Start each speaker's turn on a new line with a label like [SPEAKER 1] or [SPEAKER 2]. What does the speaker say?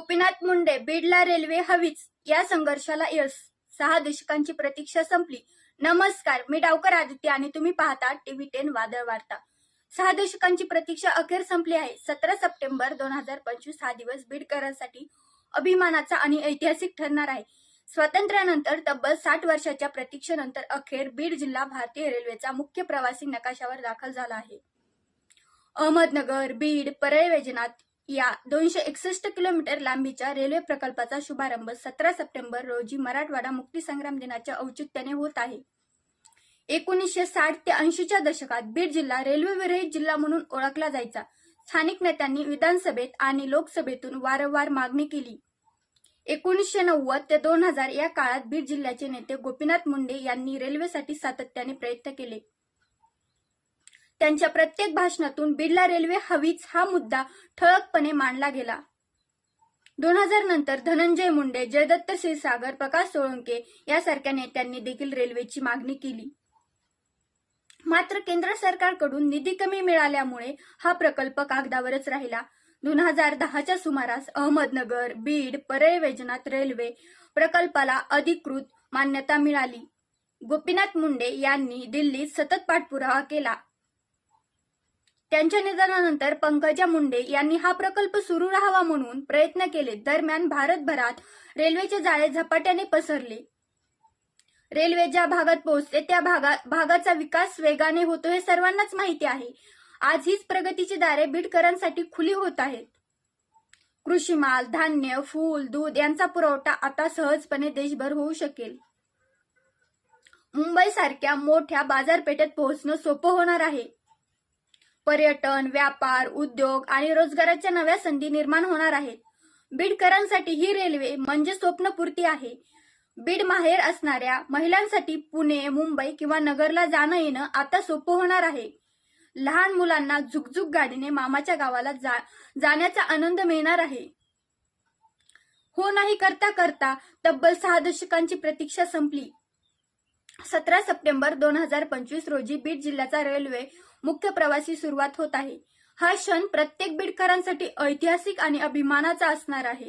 [SPEAKER 1] Gopinath Munde बीडला railway हवीच या संघर्षाला यश. सहा दशकांची प्रतीक्षा संपली. नमस्कार मी डावकर आदित्य आणि तुम्ही पाहता टीव्ही टेन वादळ वार्ता. सहा दशकांची प्रतीक्षा अखेर संपली आहे. सतरा सप्टेंबर दोन हजार पंचवीस हा दिवस बीडकरांसाठी अभिमानाचा आणि ऐतिहासिक ठरणार आहे. स्वातंत्र्यानंतर तब्बल साठ वर्षाच्या प्रतीक्षेनंतर अखेर बीड जिल्हा भारतीय रेल्वेचा मुख्य प्रवासी नकाशावर दाखल झाला आहे. अहमदनगर बीड परळ वैजनाथ या दोनशे एकसष्ट किलोमीटर लांबीच्या रेल्वे प्रकल्पाचा शुभारंभ सतरा सप्टेंबर रोजी मराठवाडा मुक्तीसंग्राम दिनाच्या औचित्याने होत आहे. एकोणीसशे साठ ते ऐंशीच्या दशकात बीड जिल्हा रेल्वे विरहित जिल्हा म्हणून ओळखला जायचा. स्थानिक नेत्यांनी विधानसभेत आणि लोकसभेतून वारंवार मागणी केली. एकोणीसशे नव्वद ते दोन हजार या काळात बीड जिल्ह्याचे नेते गोपीनाथ मुंडे यांनी रेल्वेसाठी सातत्याने प्रयत्न केले. त्यांच्या प्रत्येक भाषणातून बिर्ला रेल्वे हवीच हा मुद्दा ठळकपणे मांडला गेला. दोन हजार नंतर धनंजय मुंडे जयदत्त क्षीरसागर प्रकाश सोळंके यासारख्या नेत्यांनी देखील रेल्वेची मागणी केली. मात्र केंद्र सरकारकडून निधी कमी मिळाल्यामुळे हा प्रकल्प कागदावरच राहिला. दोन हजार दहाच्या सुमारास अहमदनगर बीड परळ वैजनाथ रेल्वे प्रकल्पाला अधिकृत मान्यता मिळाली. गोपीनाथ मुंडे यांनी दिल्लीत सतत पाठपुरावा केला. त्यांच्या निधनानंतर पंकजा मुंडे यांनी हा प्रकल्प सुरू राहावा म्हणून प्रयत्न केले. दरम्यान भारतभरात रेल्वेचे जाळे झपाट्याने पसरले. रेल्वे ज्या भागात पोहोचते त्या भागा भागाचा विकास वेगाने होतो हे सर्वांनाच माहिती आहे. आज हीच प्रगतीची दारे बीडकरांसाठी खुली होत आहेत. कृषी माल धान्य फूल दूध यांचा पुरवठा आता सहजपणे देशभर होऊ शकेल. मुंबई सारख्या मोठ्या बाजारपेठेत पोहोचणं सोपं होणार आहे. पर्यटन व्यापार उद्योग आणि रोजगाराच्या नव्या संधी निर्माण होणार आहेत. बीडकरांसाठी ही रेल्वे म्हणजे स्वप्नपूर्ती आहे. बीड माहेर असणाऱ्या महिलांसाठी पुणे मुंबई किंवा नगरला जाणं येणं आता सोपं होणार आहे. लहान मुलांना झुकझुक गाडीने मामाच्या गावाला जा जाण्याचा आनंद मिळणार आहे. हो नाही करता करता तब्बल सहा दशकांची प्रतीक्षा संपली. सतरा सप्टेंबर दोन हजार पंचवीस रोजी बीड जिल्ह्याचा रेल्वे मुख्य प्रवासी सुरुवात होत आहे. हा क्षण प्रत्येक बीडकरांसाठी ऐतिहासिक आणि अभिमानाचा असणार आहे.